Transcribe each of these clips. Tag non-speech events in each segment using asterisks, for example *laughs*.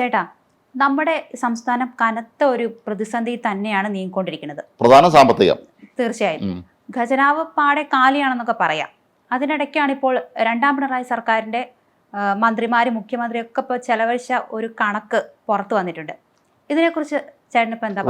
ചേട്ടാ നമ്മുടെ സംസ്ഥാനം കനത്ത ഒരു പ്രതിസന്ധി തന്നെയാണ് നീങ്ങിക്കൊണ്ടിരിക്കുന്നത്. പ്രധാന സാമ്പത്തികം. തീർച്ചയായും. ഖജനാവ് പാടെ കാലിയാണെന്നൊക്കെ പറയാം. അതിനിടയ്ക്കാണ് ഇപ്പോൾ രണ്ടാം പിണറായി സർക്കാരിന്റെ മന്ത്രിമാരും മുഖ്യമന്ത്രിയും ഒക്കെ ഇപ്പോൾ ചെലവഴിച്ച ഒരു കണക്ക് പുറത്തു വന്നിട്ടുണ്ട്. ഇതിനെക്കുറിച്ച്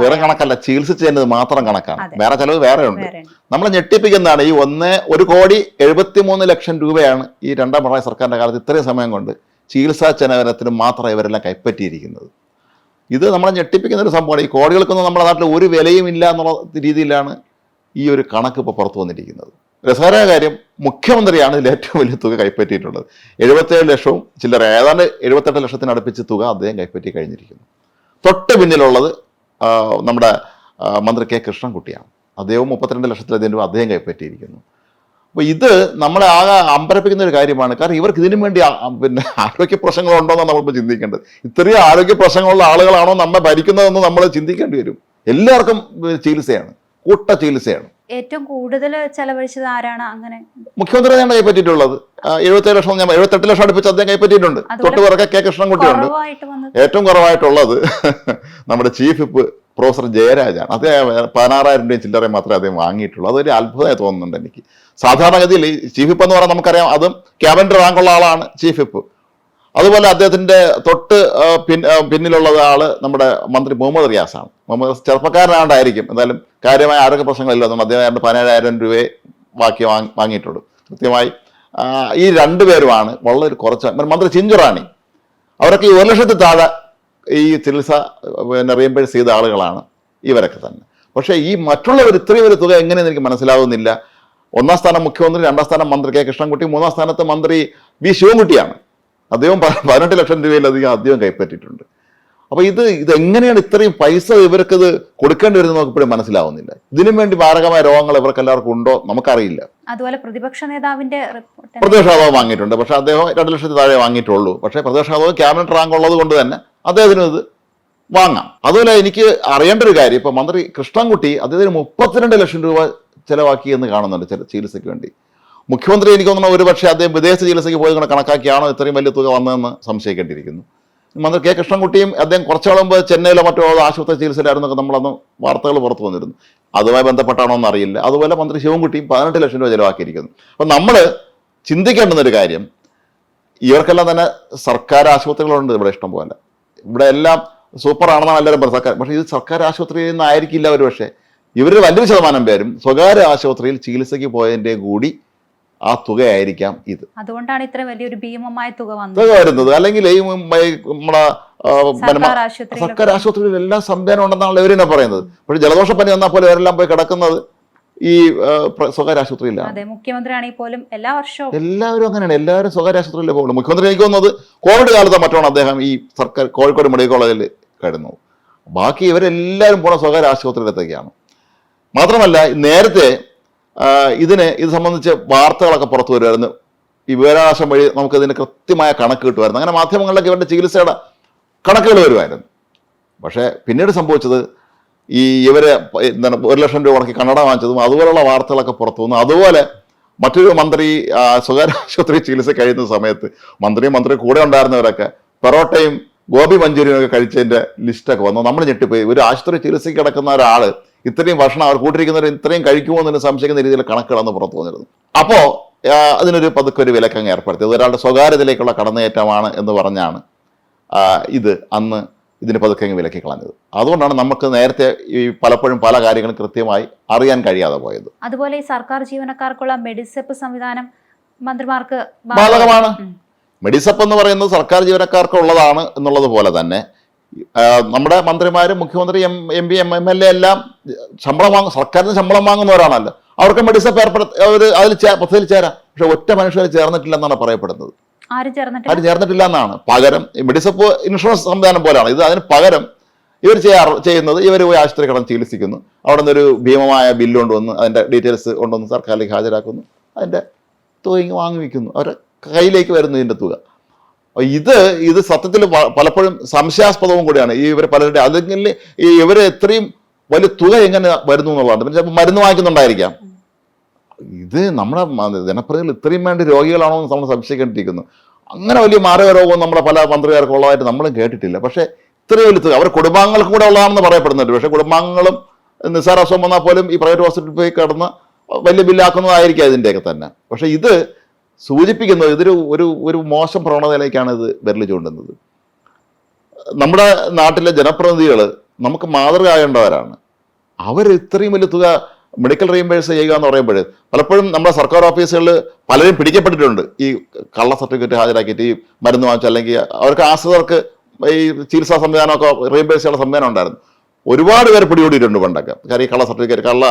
വേറെ കണക്കല്ല ചികിത്സിച്ചതിന്റെ മാത്രം കണക്കാണ്. വേറെ ചെലവ് വേറെ ഉണ്ട്. നമ്മൾ ഞെട്ടിപ്പിക്കുന്നതാണ് ഈ ഒന്ന് ഒരു കോടി എഴുപത്തി മൂന്ന് ലക്ഷം രൂപയാണ് ഈ രണ്ടാം പിണറായി സർക്കാരിന്റെ കാലത്ത് ഇത്രയും സമയം കൊണ്ട് ചികിത്സാ ചെലവനത്തിന് മാത്രമേ ഇവരെല്ലാം കൈപ്പറ്റിയിരിക്കുന്നത്. ഇത് നമ്മളെ ഞെട്ടിപ്പിക്കുന്ന ഒരു സംഭവമാണ്. ഈ കോടികൾക്കൊന്നും നമ്മുടെ നാട്ടിൽ ഒരു വിലയും ഇല്ല എന്നുള്ള രീതിയിലാണ് ഈ ഒരു കണക്ക് ഇപ്പോൾ പുറത്തു വന്നിരിക്കുന്നത്. രസകരമായ കാര്യം മുഖ്യമന്ത്രിയാണ് ഇതിൽ ഏറ്റവും വലിയ തുക കൈപ്പറ്റിയിട്ടുള്ളത്. എഴുപത്തേഴ് ലക്ഷവും ചില്ലറ ഏതാണ്ട് എഴുപത്തെട്ട് ലക്ഷത്തിനടുപ്പിച്ച് തുക അദ്ദേഹം കൈപ്പറ്റി കഴിഞ്ഞിരിക്കുന്നു. തൊട്ട് പിന്നിലുള്ളത് നമ്മുടെ മന്ത്രി കെ കൃഷ്ണൻകുട്ടിയാണ്. അദ്ദേഹവും മുപ്പത്തിരണ്ട് ലക്ഷത്തിലധികം രൂപ അദ്ദേഹം കൈപ്പറ്റിയിരിക്കുന്നു. അപ്പോൾ ഇത് നമ്മളെ ആകെ അമ്പരപ്പിക്കുന്ന ഒരു കാര്യമാണ്. കാരണം ഇവർക്ക് ഇതിനു വേണ്ടി പിന്നെ ആരോഗ്യ പ്രശ്നങ്ങളുണ്ടോന്നാണ് നമ്മളിപ്പോൾ ചിന്തിക്കേണ്ടത്. ഇത്രയും ആരോഗ്യ പ്രശ്നങ്ങളുള്ള ആളുകളാണോ നമ്മെ ഭരിക്കുന്നതെന്ന് നമ്മൾ ചിന്തിക്കേണ്ടി വരും. എല്ലാവർക്കും ചികിത്സയാണ്. കൂട്ട ചികിത്സയാണ്. ഏറ്റവും കൂടുതൽ ചെലവഴിച്ചത് ആരാണ് അങ്ങനെ? മുഖ്യമന്ത്രി തന്നെയാണ് കൈപ്പറ്റിയിട്ടുള്ളത്. എഴുപത്തേഴ് ലക്ഷം ഞാൻ എഴുപത്തെട്ട് ലക്ഷം അടുപ്പിച്ച് അദ്ദേഹം കൈപ്പറ്റിയിട്ടുണ്ട്. തൊട്ട് പിറകെ കെ കൃഷ്ണൻകുട്ടിയുണ്ട്. കുട്ടിയുണ്ട് ഏറ്റവും കുറവായിട്ടുള്ളത് നമ്മുടെ ചീഫ് പ്രൊഫസർ ജയരാജാണ്. അദ്ദേഹം പതിനാറായിരം രൂപയും ചില്ലറയും മാത്രമേ അദ്ദേഹം വാങ്ങിയിട്ടുള്ളൂ. അതൊരു അത്ഭുതമായി തോന്നുന്നുണ്ട് എനിക്ക്. സാധാരണഗതിയിൽ ചീഫ് ഇപ്പ് എന്ന് പറഞ്ഞാൽ നമുക്കറിയാം അതും ക്യാബിനറ്റ് റാങ്കുള്ള ആളാണ് ചീഫ് ഇപ്പ് അതുപോലെ അദ്ദേഹത്തിന്റെ തൊട്ട് പിന്നിലുള്ള ആൾ നമ്മുടെ മന്ത്രി മുഹമ്മദ് റിയാസാണ് മുഹമ്മദ് ചെറുപ്പക്കാരനാണ്ടായിരിക്കും എന്തായാലും കാര്യമായ ആരോഗ്യ പ്രശ്നങ്ങളില്ല. അതുകൊണ്ട് അദ്ദേഹം ഏതാണ്ട് പതിനേഴായിരം രൂപയെ ബാക്കി വാങ്ങി വാങ്ങിയിട്ടുള്ളൂ. കൃത്യമായി ഈ രണ്ടുപേരുമാണ് വളരെ കുറച്ച്. മന്ത്രി ചിഞ്ചുറാണി. അവരൊക്കെ ഈ ഒരു ലക്ഷത്തിൽ താഴെ ഈ ചികിത്സ പിന്നെ റീംബേഴ്സ് ചെയ്ത ആളുകളാണ് ഇവരൊക്കെ തന്നെ. പക്ഷേ ഈ മറ്റുള്ളവർ ഇത്രയും ഒരു തുക എങ്ങനെയെന്ന് എനിക്ക് മനസ്സിലാവുന്നില്ല. ഒന്നാം സ്ഥാനം മുഖ്യമന്ത്രി രണ്ടാം സ്ഥാനം മന്ത്രി. കെ കൃഷ്ണൻകുട്ടി മൂന്നാം സ്ഥാനത്ത് മന്ത്രി വി ശിവൻകുട്ടിയാണ്. അദ്ദേഹം പതിനെട്ട് ലക്ഷം രൂപയിലധികം അദ്ദേഹം കൈപ്പറ്റിയിട്ടുണ്ട്. അപ്പോൾ ഇത് ഇതെങ്ങനെയാണ് ഇത്രയും പൈസ ഇവർക്ക് ഇത് കൊടുക്കേണ്ടി വരുന്നത് നമുക്ക് ഇപ്പോഴും മനസ്സിലാവുന്നില്ല. ഇതിനു വേണ്ടി മാരകമായ രോഗങ്ങൾ ഇവർക്ക് എല്ലാവർക്കും ഉണ്ടോ നമുക്കറിയില്ല. അതുപോലെ പ്രതിപക്ഷ നേതാവിന്റെ റിപ്പോർട്ട് നേതാവ് വാങ്ങിയിട്ടുണ്ട്. പക്ഷേ അദ്ദേഹം രണ്ട് ലക്ഷത്തിൽ താഴെ വാങ്ങിയിട്ടുള്ളൂ. പക്ഷേ പ്രതിപക്ഷ നേതാവ് ക്യാബിനറ്റ് റാങ്ക് ഉള്ളത് കൊണ്ട് തന്നെ അദ്ദേഹത്തിന് ഇത് വാങ്ങാം. അതുപോലെ എനിക്ക് അറിയേണ്ട ഒരു കാര്യം ഇപ്പൊ മന്ത്രി കൃഷ്ണൻകുട്ടി അദ്ദേഹത്തിന് മുപ്പത്തിരണ്ട് ലക്ഷം രൂപ ചിലവാക്കി എന്ന് കാണുന്നുണ്ട് ചില ചികിത്സയ്ക്ക് വേണ്ടി. മുഖ്യമന്ത്രി എനിക്ക് തോന്നുന്നു ഒരു പക്ഷേ അദ്ദേഹം വിദേശ ചികിത്സയ്ക്ക് പോയത് കൊണ്ട് കണക്കാക്കിയാണോ ഇത്രയും വലിയ തുക വന്നതെന്ന് സംശയിക്കേണ്ടിയിരിക്കുന്നു. മന്ത്രി കെ കൃഷ്ണൻകുട്ടിയും അദ്ദേഹം കുറച്ചാളുമ്പോൾ മുമ്പ് ചെന്നൈയിലോ മറ്റോ ആശുപത്രി ചികിത്സയിലായിരുന്നൊക്കെ നമ്മളന്ന് വാർത്തകൾ പുറത്തു വന്നിരുന്നു. അതുമായി ബന്ധപ്പെട്ടാണോ എന്ന് അറിയില്ല. അതുപോലെ മന്ത്രി ശിവൻകുട്ടിയും പതിനെട്ട് ലക്ഷം രൂപ ചിലവാക്കിയിരിക്കുന്നു. അപ്പം നമ്മൾ ചിന്തിക്കേണ്ടുന്നൊരു കാര്യം ഇവർക്കെല്ലാം തന്നെ സർക്കാർ ആശുപത്രികളുണ്ട് ഇവിടെ ഇഷ്ടം പോലെ ഇവിടെ എല്ലാം സൂപ്പർ ആണെന്നാണ് എല്ലാവരും പറയുന്നത്. സർക്കാർ പക്ഷേ ഇത് സർക്കാർ ആശുപത്രിയിൽ നിന്നായിരിക്കില്ല ഒരു പക്ഷേ. ഇവരിൽ വലിയൊരു ശതമാനം പേരും സ്വകാര്യ ആശുപത്രിയിൽ ചികിത്സയ്ക്ക് പോയതിന്റെ കൂടി ആ തുകയായിരിക്കാം ഇത്. അതുകൊണ്ടാണ് ഇത്ര വലിയൊരു ഭീമമായ തുക തുക വരുന്നത്. അല്ലെങ്കിൽ ഈ നമ്മുടെ സർക്കാർ ആശുപത്രിയിൽ എല്ലാ ആശുപത്രിയിൽ എല്ലാം സംവിധാനം ഉണ്ടെന്നാണല്ലോ ഇവരെന്നെ പറയുന്നത്. പക്ഷേ ജലദോഷപ്പനി വന്നാൽ പോലെ ഇവരെല്ലാം പോയി കിടക്കുന്നത് ഈ സ്വകാര്യ ആശുപത്രിയിലാണ് അതെ മുഖ്യമന്ത്രി ആണെങ്കിൽ പോലും എല്ലാ വർഷവും. എല്ലാവരും അങ്ങനെയാണ്. എല്ലാവരും സ്വകാര്യ ആശുപത്രിയിലേ പോകുന്നത് മുഖ്യമന്ത്രി എനിക്ക് തോന്നുന്നത് കോവിഡ് കാലത്ത് മറ്റാണ് അദ്ദേഹം ഈ സർക്കാർ കോഴിക്കോട് മെഡിക്കൽ കോളേജിൽ കിടന്നു. ബാക്കി ഇവരെല്ലാവരും പോണ സ്വകാര്യ ആശുപത്രിയിലത്തേക്കാണ് മാത്രമല്ല നേരത്തെ ഇതിന് ഇത് സംബന്ധിച്ച് വാർത്തകളൊക്കെ പുറത്തു വരുമായിരുന്നു. ഈ വിവരാവകാശം വഴി നമുക്ക് ഇതിന് കൃത്യമായ കണക്ക് കിട്ടുമായിരുന്നു. അങ്ങനെ മാധ്യമങ്ങളിലൊക്കെ ഇവരുടെ ചികിത്സയുടെ കണക്കുകൾ വരുമായിരുന്നു. പക്ഷേ പിന്നീട് സംഭവിച്ചത് ഈ ഇവരെ എന്താണ് ഒരു ലക്ഷം രൂപ മുടക്കി കണ്ണട വാങ്ങിച്ചതും അതുപോലുള്ള വാർത്തകളൊക്കെ പുറത്തു വന്നു. അതുപോലെ മറ്റൊരു മന്ത്രി സ്വകാര്യ ആശുപത്രി ചികിത്സ കഴിയുന്ന സമയത്ത് മന്ത്രിയും മന്ത്രി കൂടെ ഉണ്ടായിരുന്നവരൊക്കെ പെറോട്ടയും ഗോപി മഞ്ചൂരിയും ഒക്കെ കഴിച്ചതിന്റെ ലിസ്റ്റൊക്കെ വന്നു. നമ്മൾ ഞെട്ടിപ്പോയി. ഒരു ആശുപത്രി ചികിത്സയ്ക്ക് കിടക്കുന്ന ഒരാൾ ഇത്രയും ഭക്ഷണം അവർ കൂട്ടിരിക്കുന്നവർ ഇത്രയും കഴിക്കുമോ എന്ന് സംശയിക്കുന്ന രീതിയിൽ കണക്കുകളെന്ന് പുറത്തു വന്നിരുന്നു. അപ്പോൾ അതിനൊരു പതുക്കെ ഒരു വിലക്കങ്ങ് ഏർപ്പെടുത്തി. അത് ഒരാളുടെ സ്വകാര്യതയിലേക്കുള്ള കടന്നുകയറ്റമാണ് എന്ന് പറഞ്ഞാണ് ഇത് അന്ന് ഇതിന് പതുക്കെ അങ്ങ് വിലക്കി കളഞ്ഞത്. അതുകൊണ്ടാണ് നമുക്ക് നേരത്തെ ഈ പലപ്പോഴും പല കാര്യങ്ങളും കൃത്യമായി അറിയാൻ കഴിയാതെ പോയത്. അതുപോലെ ഈ സർക്കാർ ജീവനക്കാർക്കുള്ള മെഡിസെപ്പ് സംവിധാനം മന്ത്രിമാർക്ക് ബാധകമാണ്. മെഡിസപ്പ് എന്ന് പറയുന്നത് സർക്കാർ ജീവനക്കാർക്കുള്ളതാണ് എന്നുള്ളത് പോലെ തന്നെ നമ്മുടെ മന്ത്രിമാരും മുഖ്യമന്ത്രി M M P M M L A എല്ലാം ശമ്പളം വാങ്ങും സർക്കാരിന് ശമ്പളം വാങ്ങുന്നവരാണല്ലോ. അവർക്ക് മെഡിസപ്പ് ഏർപ്പെടുത്ത അവർ അതിൽ പദ്ധതിയിൽ ചേരാം. പക്ഷെ ഒറ്റ മനുഷ്യർ ചേർന്നിട്ടില്ലെന്നാണ് പറയപ്പെടുന്നത്. ആരും ചേർന്നിട്ട് ആരും ചേർന്നിട്ടില്ല എന്നാണ്. പകരം മെഡിസപ്പോ ഇൻഷുറൻസ് സംവിധാനം പോലെയാണ്. ഇത് അതിന് പകരം ഇവർ ചെയ്യാറ് ചെയ്യുന്നത് ഇവർ പോയി ആശുപത്രി കടന്ന് ചികിത്സിക്കുന്നു. അവിടെ നിന്നൊരു ഭീമമായ ബില്ല് കൊണ്ടുവന്ന് അതിന്റെ ഡീറ്റെയിൽസ് കൊണ്ടുവന്ന് സർക്കാരിലേക്ക് ഹാജരാക്കുന്നു. അതിന്റെ തുക വാങ്ങി വയ്ക്കുന്നു അവരുടെ കയ്യിലേക്ക് വരുന്നു ഇതിന്റെ തുക. ഇത് ഇത് സത്യത്തിൽ പലപ്പോഴും സംശയാസ്പദവും കൂടിയാണ്. ഈ ഇവർ പലരുടെ അല്ലെങ്കിൽ ഇവർ ഇത്രയും വലിയ തുക എങ്ങനെ വരുന്നു എന്നുള്ളതാണ്. ചിലപ്പോൾ മരുന്ന് വാങ്ങിക്കുന്നുണ്ടായിരിക്കാം. ഇത് നമ്മുടെ ജനപ്രതികൾ ഇത്രയും വേണ്ടി രോഗികളാണോ എന്ന് നമ്മൾ സംശയിക്കേണ്ടിയിരിക്കുന്നു. അങ്ങനെ വലിയ മാരക രോഗവും നമ്മുടെ പല മന്ത്രിമാർക്കും ഉള്ളതായിട്ട് നമ്മളും കേട്ടിട്ടില്ല. പക്ഷേ ഇത്രയും വലിയ അവർ കുടുംബാംഗങ്ങൾക്കും കൂടെ ഉള്ളതാണെന്ന് പറയപ്പെടുന്നുണ്ട്. പക്ഷേ കുടുംബാംഗങ്ങളും നിസ്സാര അസുഖം വന്നാൽ പോലും ഈ പ്രൈവറ്റ് ഹോസ്പിറ്റലിൽ പോയി കിടന്ന് വലിയ ബില്ലാക്കുന്നതായിരിക്കും ഇതിന്റെയൊക്കെ തന്നെ. പക്ഷേ ഇത് സൂചിപ്പിക്കുന്നത് ഇതൊരു ഒരു ഒരു മോശം പ്രവണതയിലേക്കാണ് ഇത് വിരൽ ചൂണ്ടുന്നത്. നമ്മുടെ നാട്ടിലെ ജനപ്രതിനിധികൾ നമുക്ക് മാതൃകയാകേണ്ടവരാണ് അവർ ഇത്രയും വലിയ തുക മെഡിക്കൽ റീംബേഴ്സ് ചെയ്യുക എന്ന് പറയുമ്പോൾ പലപ്പോഴും നമ്മുടെ സർക്കാർ ഓഫീസുകളിൽ പലരും പിടിക്കപ്പെട്ടിട്ടുണ്ട്. ഈ കള്ള സർട്ടിഫിക്കറ്റ് ഹാജരാക്കിയിട്ട് ഈ മരുന്ന് വാങ്ങിച്ചു അല്ലെങ്കിൽ അവർക്ക് ആശ്രിതർക്ക് ഈ ചികിത്സാ സംവിധാനമൊക്കെ റീംബേഴ്സ് ചെയ്യാനുള്ള സംവിധാനം ഉണ്ടായിരുന്നു. ഒരുപാട് പേര് പിടികൂടിയിട്ടുണ്ട് പണ്ടൊക്കെ. കാര്യം കള്ള സർട്ടിഫിക്കറ്റ് കള്ള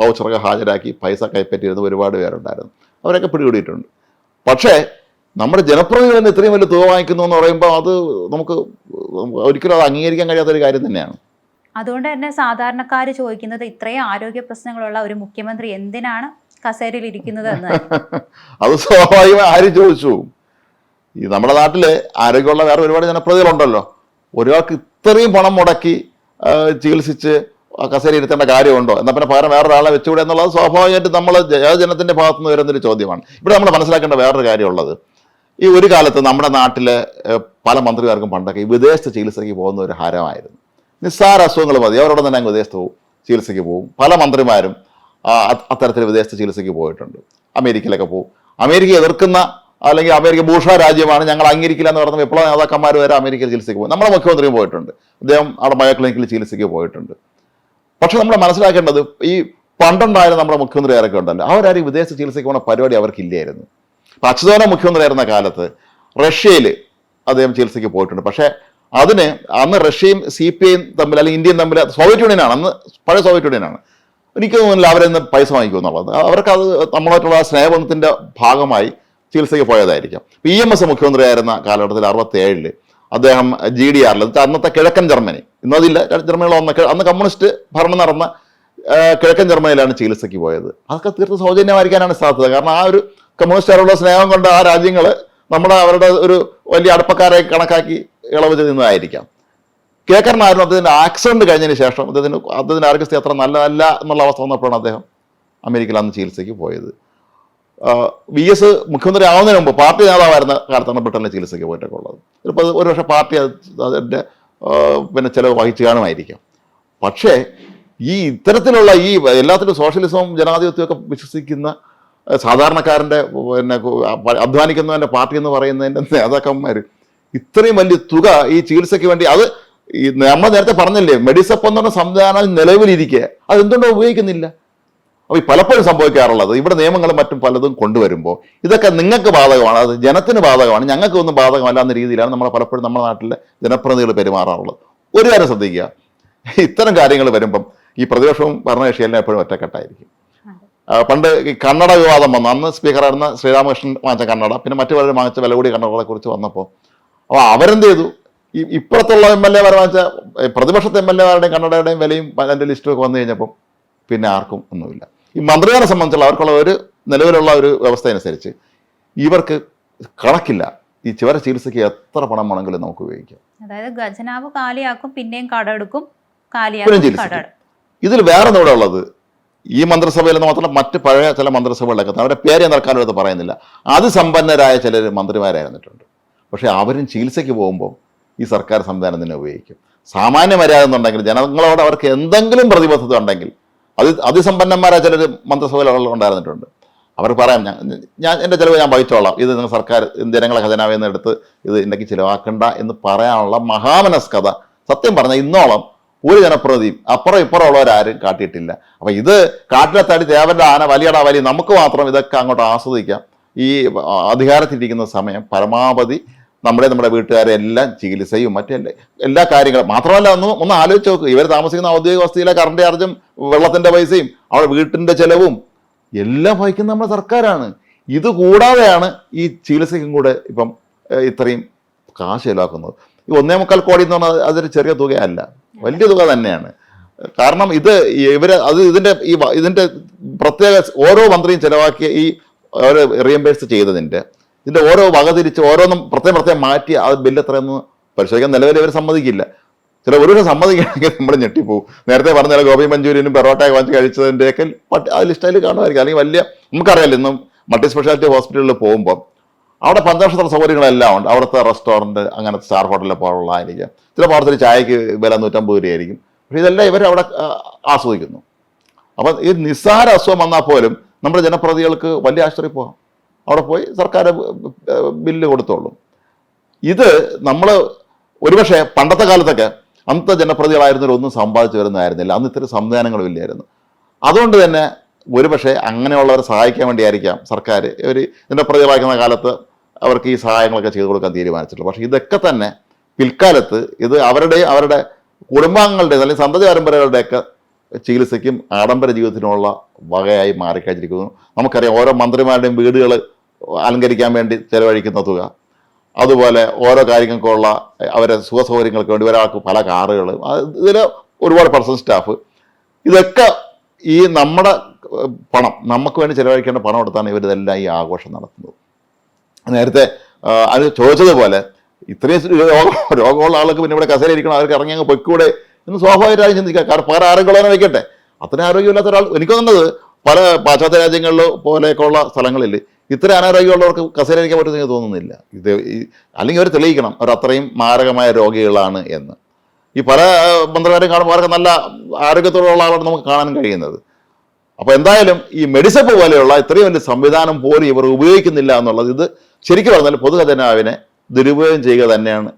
വൗച്ചറൊക്കെ ഹാജരാക്കി പൈസ കൈപ്പറ്റിയിരുന്ന ഒരുപാട് പേരുണ്ടായിരുന്നു. അവരൊക്കെ പിടികൂടിയിട്ടുണ്ട്. പക്ഷേ നമ്മുടെ ജനപ്രതിനിധികൾ തന്നെ ഇത്രയും വലിയ തുക വാങ്ങിക്കുന്നു എന്ന് പറയുമ്പോൾ അത് നമുക്ക് ഒരിക്കലും അത് അംഗീകരിക്കാൻ കഴിയാത്തൊരു കാര്യം തന്നെയാണ്. അതുകൊണ്ട് തന്നെ സാധാരണക്കാർ ചോദിക്കുന്നത് ഇത്രയും ആരോഗ്യ പ്രശ്നങ്ങളുള്ള ഒരു മുഖ്യമന്ത്രി എന്തിനാണ് കസേരയിൽ ഇരിക്കുന്നത്. *laughs* അത് സ്വാഭാവികമായി ആരും ചോദിച്ചു? ഈ നമ്മുടെ നാട്ടിൽ ആരോഗ്യമുള്ള വേറെ ഒരുപാട് ജനപ്രതികളുണ്ടല്ലോ ഒരാൾക്ക് ഇത്രയും പണം മുടക്കി ചികിത്സിച്ച് കസേര ഇരുത്തേണ്ട കാര്യമുണ്ടോ? എന്നാൽ പിന്നെ പകരം വേറൊരാളെ വെച്ചുകൂടെ എന്നുള്ളത് സ്വാഭാവികമായിട്ട് നമ്മൾ ജനത്തിന്റെ ഭാഗത്തു നിന്ന് വരുന്നൊരു ചോദ്യമാണ്. ഇവിടെ നമ്മൾ മനസ്സിലാക്കേണ്ട വേറൊരു കാര്യമുള്ളത്. ഈ ഒരു കാലത്ത് നമ്മുടെ നാട്ടിലെ പല മന്ത്രിമാർക്കും പണ്ടൊക്കെ ഈ വിദേശത്ത് ചികിത്സയ്ക്ക് പോകുന്ന ഒരു ഹരമായിരുന്നു. നിസ്സാര അസുഖങ്ങൾ മതി. അവരോട് തന്നെ അങ്ങ് വിദേശത്ത് പോകും ചികിത്സയ്ക്ക് പോകും പല മന്ത്രിമാരും അത്തരത്തിൽ വിദേശത്ത് ചികിത്സയ്ക്ക് പോയിട്ടുണ്ട്. അമേരിക്കയിലൊക്കെ പോകും അമേരിക്ക എതിർക്കുന്ന അല്ലെങ്കിൽ അമേരിക്ക ഭൂഷ രാജ്യമാണ് ഞങ്ങൾ അംഗീകരിക്കില്ല എന്ന് പറഞ്ഞ വിപ്ലവ നേതാക്കന്മാർ വരെ അമേരിക്കയിൽ ചികിത്സയ്ക്ക് പോകും നമ്മുടെ മുഖ്യമന്ത്രിയും പോയിട്ടുണ്ട്. അദ്ദേഹം അവിടെ മയോ ക്ലിനിക്കിൽ ചികിത്സയ്ക്ക് പോയിട്ടുണ്ട്. പക്ഷെ നമ്മൾ മനസ്സിലാക്കേണ്ടത് ഈ പണ്ടുണ്ടായിരുന്ന നമ്മുടെ മുഖ്യമന്ത്രി ആരൊക്കെ ഉണ്ടല്ലോ. അവരാരും വിദേശ ചികിത്സയ്ക്ക് പോകുന്ന പരിപാടി അവർക്കില്ലായിരുന്നു. ഇപ്പം അച്യുതോന മുഖ്യമന്ത്രിയായിരുന്ന കാലത്ത് റഷ്യയിൽ അദ്ദേഹം ചികിത്സയ്ക്ക് പോയിട്ടുണ്ട്. പക്ഷേ അതിന് അന്ന് റഷ്യയും സി പി ഐയും തമ്മിൽ അല്ലെങ്കിൽ ഇന്ത്യയും തമ്മിൽ സോവിയറ്റ് യൂണിയനാണ്. അന്ന് പഴയ സോവിയറ്റ് യൂണിയനാണ്. എനിക്ക് തോന്നുന്നില്ല അവരെന്ന് പൈസ വാങ്ങിക്കും എന്നുള്ളത്. അവർക്ക് അത് നമ്മളായിട്ടുള്ള ആ സ്നേഹബന്ധത്തിന്റെ ഭാഗമായി ചികിത്സയ്ക്ക് പോയതായിരിക്കാം. ഇ എം എസ് മുഖ്യമന്ത്രിയായിരുന്ന കാലഘട്ടത്തിൽ അറുപത്തി ഏഴിൽ അദ്ദേഹം ജി ഡി ആറിൽ അന്നത്തെ കിഴക്കൻ ജർമ്മനി. ഇന്നതില്ല ജർമ്മനിയിൽ വന്ന അന്ന് കമ്മ്യൂണിസ്റ്റ് ഭരണം നടന്ന കിഴക്കൻ ജർമ്മനിയിലാണ് ചികിത്സയ്ക്ക് പോയത്. അതൊക്കെ തീർത്ത് സൗജന്യമായിരിക്കാനാണ് സാധ്യത. കാരണം ആ ഒരു കമ്മ്യൂണിസ്റ്റുകാരുള്ള സ്നേഹം കൊണ്ട് ആ രാജ്യങ്ങൾ നമ്മുടെ അവരുടെ ഒരു വലിയ അടുപ്പക്കാരെ കണക്കാക്കി ഇളവ് ചെയ്യുന്നതായിരിക്കാം കേക്കറിനായിരുന്നു അദ്ദേഹത്തിന്റെ ആക്സിഡന്റ് കഴിഞ്ഞതിന് ശേഷം അദ്ദേഹത്തിന് അദ്ദേഹത്തിന്റെ ആരോഗ്യസ്ഥിതി അത്ര നല്ലതല്ല എന്നുള്ള അവസ്ഥ വന്നപ്പോഴാണ് അദ്ദേഹം അമേരിക്കയിൽ അന്ന് ചികിത്സയ്ക്ക് പോയത്. വി എസ് മുഖ്യമന്ത്രി ആവുന്നതിന് മുമ്പ് പാർട്ടി നേതാവായിരുന്ന കാലത്താണ് ബ്രിട്ടനിലെ ചികിത്സയ്ക്ക് പോയിട്ടൊക്കെ ഉള്ളത്. ചിലപ്പോൾ ഒരു പക്ഷേ പാർട്ടി അത് അതിന്റെ പിന്നെ ചിലവ് വഹിച്ചു കാണുമായിരിക്കാം. പക്ഷേ ഈ ഇത്തരത്തിലുള്ള ഈ എല്ലാത്തിലും സോഷ്യലിസവും ജനാധിപത്യവും ഒക്കെ വിശ്വസിക്കുന്ന സാധാരണക്കാരന്റെ പിന്നെ അധ്വാനിക്കുന്നവന്റെ പാർട്ടി എന്ന് പറയുന്നതിന്റെ നേതാക്കന്മാർ ഇത്രയും വലിയ തുക ഈ ചികിത്സയ്ക്ക് വേണ്ടി അത് നമ്മൾ നേരത്തെ പറഞ്ഞില്ലേ മെഡിസപ്പ് എന്ന് പറഞ്ഞ സംവിധാനം നിലവിലിരിക്കെ. അത് എന്തുകൊണ്ടോ ഉപയോഗിക്കുന്നില്ല. അപ്പോൾ ഈ പലപ്പോഴും സംഭവിക്കാറുള്ളത് ഇവിടെ നിയമങ്ങളും മറ്റും പലതും കൊണ്ടുവരുമ്പോൾ ഇതൊക്കെ നിങ്ങൾക്ക് ബാധകമാണ് അത് ജനത്തിന് ബാധകമാണ് ഞങ്ങൾക്ക് ഒന്നും ബാധകമല്ല എന്ന രീതിയിലാണ് നമ്മൾ പലപ്പോഴും നമ്മുടെ നാട്ടിലെ ജനപ്രതിനിധികൾ പെരുമാറാറുള്ളത്. ഒരു കാര്യം ശ്രദ്ധിക്കുക ഇത്തരം കാര്യങ്ങൾ വരുമ്പം ഈ പ്രതിപക്ഷവും ഭരണകക്ഷിയെല്ലാം എപ്പോഴും ഒറ്റക്കെട്ടായിരിക്കും. പണ്ട് ഈ കന്നഡ വിവാദം വന്നു. അന്ന് സ്പീക്കറായിരുന്ന ശ്രീരാമകൃഷ്ണൻ വാങ്ങിച്ച കന്നഡ പിന്നെ മറ്റു പലരും വാങ്ങിച്ച വില കന്നഡകളെ കുറിച്ച് വന്നപ്പോൾ അപ്പോൾ അവരെന്ത് ചെയ്തു? ഈ ഇപ്പുറത്തുള്ള എം എൽ എ വാങ്ങിച്ച പ്രതിപക്ഷത്തെ എം എൽ എമാരുടെയും കന്നഡയുടെയും വിലയും അതിന്റെ ലിസ്റ്റും ഒക്കെ വന്നു കഴിഞ്ഞപ്പം പിന്നെ ആർക്കും ഒന്നുമില്ല. ഈ മന്ത്രിമാരെ സംബന്ധിച്ചുള്ള അവർക്കുള്ള ഒരു നിലവിലുള്ള ഒരു വ്യവസ്ഥ അനുസരിച്ച് ഇവർക്ക് കണക്കില്ല. ഈ ചിവര ചികിത്സയ്ക്ക് എത്ര പണം വേണമെങ്കിലും നമുക്ക് ഉപയോഗിക്കാം. അതായത് ഖജനാവ് കാലിയാക്കും പിന്നെയും കടമെടുക്കും എടുക്കും കാലിയാക്കും ഇതിൽ വേറെ ഇവിടെ ഉള്ളത്? ഈ മന്ത്രിസഭയിൽ നിന്ന് മാത്രമല്ല മറ്റ് പഴയ ചില മന്ത്രിസഭകളിലൊക്കെ അവരുടെ പേര് ഞാൻ തൽക്കാലം എടുത്ത് പറയുന്നില്ല. അതിസമ്പന്നരായ ചിലർ മന്ത്രിമാരായിരുന്നിട്ടുണ്ട്. പക്ഷേ അവരും ചികിത്സയ്ക്ക് പോകുമ്പോൾ ഈ സർക്കാർ സംവിധാനം തന്നെ ഉപയോഗിക്കും. സാമാന്യ മര്യാദ എന്നുണ്ടെങ്കിൽ ജനങ്ങളോട് അവർക്ക് എന്തെങ്കിലും പ്രതിബദ്ധത ഉണ്ടെങ്കിൽ അത് അതിസമ്പന്നന്മാരായ ചിലർ മന്ത്രിസഭയിൽ ഉണ്ടായിരുന്നിട്ടുണ്ട് അവർ പറയാം ഞാൻ എന്റെ ചിലവ് ഞാൻ വഹിച്ചോളാം. ഇത് നിങ്ങൾ സർക്കാർ ജനങ്ങളെ ഖജനാവിൽ നിന്ന് എടുത്ത് ഇത് ഇന്നേക്ക് ചിലവാക്കണ്ട എന്ന് പറയാനുള്ള മഹാമനസ്കത. സത്യം പറഞ്ഞാൽ ഇന്നോളം ഒരു ജനപ്രതിയും അപ്പുറം ഇപ്പുറം ഉള്ളവരാരും കാട്ടിയിട്ടില്ല. അപ്പോൾ ഇത് കാട്ടിലെ തടി ദേവന്റെ ആന വലിയട വലിയ നമുക്ക് മാത്രം ഇതൊക്കെ അങ്ങോട്ട് ആസ്വദിക്കാം. ഈ അധികാരത്തിരിക്കുന്ന സമയം പരമാവധി നമ്മുടെ നമ്മുടെ വീട്ടുകാരെ എല്ലാം ചികിത്സയും മറ്റേ എല്ലാ കാര്യങ്ങളും. മാത്രമല്ല ഒന്ന് ഒന്ന് ആലോചിച്ച് നോക്ക്. ഇവർ താമസിക്കുന്ന ഔദ്യോഗിക വസ്തിയിലെ കറണ്ട് ചാർജും വെള്ളത്തിന്റെ പൈസയും അവിടെ വീട്ടിന്റെ ചിലവും എല്ലാം വഹിക്കുന്ന നമ്മുടെ സർക്കാരാണ്. ഇത് കൂടാതെയാണ് ഈ ചികിത്സയ്ക്കും കൂടെ ഇപ്പം ഇത്രയും കാശ് ചിലവാക്കുന്നത്. ഈ ഒന്നേ മുക്കാൽ കോടി എന്ന് പറഞ്ഞാൽ അതൊരു ചെറിയ തുകയല്ല. വലിയ തുക തന്നെയാണ്. കാരണം ഇത് ഇവർ അത് ഇതിന്റെ ഈ ഇതിന്റെ പ്രത്യേക ഓരോ മന്ത്രിയും ചിലവാക്കിയ ഈ റീഎംബേഴ്സ് ചെയ്തതിന്റെ ഇതിന്റെ ഓരോ വക തിരിച്ച് ഓരോന്നും പ്രത്യേകം പ്രത്യേകം മാറ്റി ആ ബില്ല് എത്രയെന്ന് പരിശോധിക്കാൻ നിലവിൽ ഇവർ സമ്മതിക്കില്ല. ചില ഒരു സമ്മതിക്കുകയാണെങ്കിൽ നമ്മൾ ഞെട്ടിപ്പോവും. നേരത്തെ പറഞ്ഞ ഗോപി മഞ്ചൂരിയനും പെറോട്ടയൊക്കെ വാങ്ങിച്ച് കഴിച്ചതിന്റെയൊക്കെ ആ ലിസ്റ്റായി കാണുമായിരിക്കും. അല്ലെങ്കിൽ വലിയ നമുക്കറിയാലോ ഇന്നും മൾട്ടി സ്പെഷ്യാലിറ്റി ഹോസ്പിറ്റലിൽ പോകുമ്പോൾ അവിടെ പഞ്ചനക്ഷത്ര സൗകര്യങ്ങളെല്ലാം ഉണ്ട്. അവിടുത്തെ റെസ്റ്റോറന്റ് അങ്ങനത്തെ സ്റ്റാർ ഹോട്ടലിൽ പോലുള്ള ആയിരിക്കാം. ചില പാടത്തിൽ ചായക്ക് വില നൂറ്റമ്പത് രൂപയായിരിക്കും. പക്ഷേ ഇതെല്ലാം ഇവർ അവിടെ ആസ്വദിക്കുന്നു. അപ്പം ഈ നിസ്സാര അസുഖം വന്നാൽ പോലും നമ്മുടെ ജനപ്രതികൾക്ക് വലിയ ആശ്ചര്യം പോകാം അവിടെ പോയി സർക്കാർ ബില്ല് കൊടുത്തോളും. ഇത് നമ്മൾ ഒരുപക്ഷെ പണ്ടത്തെ കാലത്തൊക്കെ അന്നത്തെ ജനപ്രതികളായിരുന്നവർ ഒന്നും സമ്പാദിച്ചു വരുന്നതായിരുന്നില്ല. അന്ന് ഇത്തരം സംവിധാനങ്ങളും ഇല്ലായിരുന്നു. അതുകൊണ്ട് തന്നെ ഒരുപക്ഷെ അങ്ങനെയുള്ളവരെ സഹായിക്കാൻ വേണ്ടിയായിരിക്കാം സർക്കാർ ഇവർ ഇതിന്റെ പ്രതികളാക്കുന്ന കാലത്ത് അവർക്ക് ഈ സഹായങ്ങളൊക്കെ ചെയ്തു കൊടുക്കാൻ തീരുമാനിച്ചിട്ടുള്ളത്. പക്ഷേ ഇതൊക്കെ തന്നെ പിൽക്കാലത്ത് ഇത് അവരുടെ അവരുടെ കുടുംബാംഗങ്ങളുടെ അല്ലെങ്കിൽ സന്തതി പരമ്പരകളുടെയൊക്കെ ചികിത്സയ്ക്കും ആഡംബര ജീവിതത്തിനുമുള്ള വകയായി മാറിക്കഴിഞ്ഞിരിക്കുന്നു. നമുക്കറിയാം ഓരോ മന്ത്രിമാരുടെയും വീടുകൾ അലങ്കരിക്കാൻ വേണ്ടി ചെലവഴിക്കുന്ന തുക. അതുപോലെ ഓരോ കാര്യങ്ങൾക്കുള്ള അവരെ സുഖസൗകര്യങ്ങൾക്ക് വേണ്ടി ഒരാൾക്ക് പല കാറുകൾ. ഇതിൽ ഒരുപാട് പേഴ്സൺ സ്റ്റാഫ് ഇതൊക്കെ ഈ നമ്മുടെ പണം നമുക്ക് വേണ്ടി ചിലവഴിക്കേണ്ട പണം എടുത്താണ് ഇവരിതെല്ലാം ഈ ആഘോഷം നടത്തുന്നത്. നേരത്തെ അത് ചോദിച്ചതുപോലെ ഇത്രയും രോഗം രോഗമുള്ള ആൾക്ക് പിന്നെ ഇവിടെ കസേര ഇരിക്കണം അവർക്ക് ഇറങ്ങി അങ്ങ് പൊയ്ക്കൂടെ എന്ന് സ്വാഭാവികമായും ചിന്തിക്കാം കാരണം പകരം ആരോഗ്യമുള്ളവനെ വയ്ക്കട്ടെ. അത്രയും ആരോഗ്യമില്ലാത്ത ഒരാൾ എനിക്ക് തോന്നുന്നത് പല പാശ്ചാത്യ രാജ്യങ്ങളിൽ പോലെയൊക്കെയുള്ള സ്ഥലങ്ങളിൽ ഇത്ര അനാരോഗ്യമുള്ളവർക്ക് കസേര ഇരിക്കാൻ പറ്റുമെന്ന് എനിക്ക് തോന്നുന്നില്ല. ഇത് അല്ലെങ്കിൽ അവർ തെളിയിക്കണം അവർ അത്രയും മാരകമായ രോഗികളാണ് എന്ന്. ഈ പല മന്ത്രിമാരെയും കാണുമ്പോൾ അവർക്ക് നല്ല ആരോഗ്യത്തോടുള്ള ആളാണ് നമുക്ക് കാണാൻ കഴിയുന്നത്. അപ്പോൾ എന്തായാലും ഈ മെഡിസപ്പ് പോലെയുള്ള ഇത്രയും വലിയ സംവിധാനം പോലും ഇവർ ഉപയോഗിക്കുന്നില്ല എന്നുള്ളത് ഇത് ശരിക്കും പറഞ്ഞാൽ പൊതുഖജനാവിനെ ദുരുപയോഗം ചെയ്യുക തന്നെയാണ്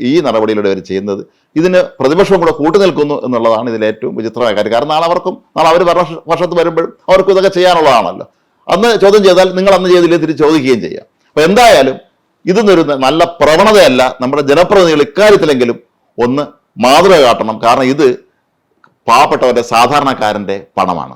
ഈ- നടപടിയിലൂടെ അവർ ചെയ്യുന്നത്. ഇതിന് പ്രതിപക്ഷം കൂടെ നിൽക്കുന്നു എന്നുള്ളതാണ് ഇതിൽ ഏറ്റവും വിചിത്രമായ കാര്യം. കാരണം നാളെ അവർക്കും നാളെ അവർ വർഷത്ത് വരുമ്പോഴും അവർക്കും ഇതൊക്കെ ചെയ്യാനുള്ളതാണല്ലോ. അന്ന് ചോദ്യം ചെയ്താൽ നിങ്ങൾ അന്ന് ചെയ്തില്ലേ തിരിച്ച് ചോദിക്കുകയും ചെയ്യാം. അപ്പോൾ എന്തായാലും ഇതൊന്നൊരു നല്ല പ്രവണതയല്ല. നമ്മുടെ ജനപ്രതിനിധികൾ ഇക്കാര്യത്തിലെങ്കിലും ഒന്ന് മാതൃക കാട്ടണം. കാരണം ഇത് പാവപ്പെട്ടവരുടെ സാധാരണക്കാരന്റെ പണമാണ്.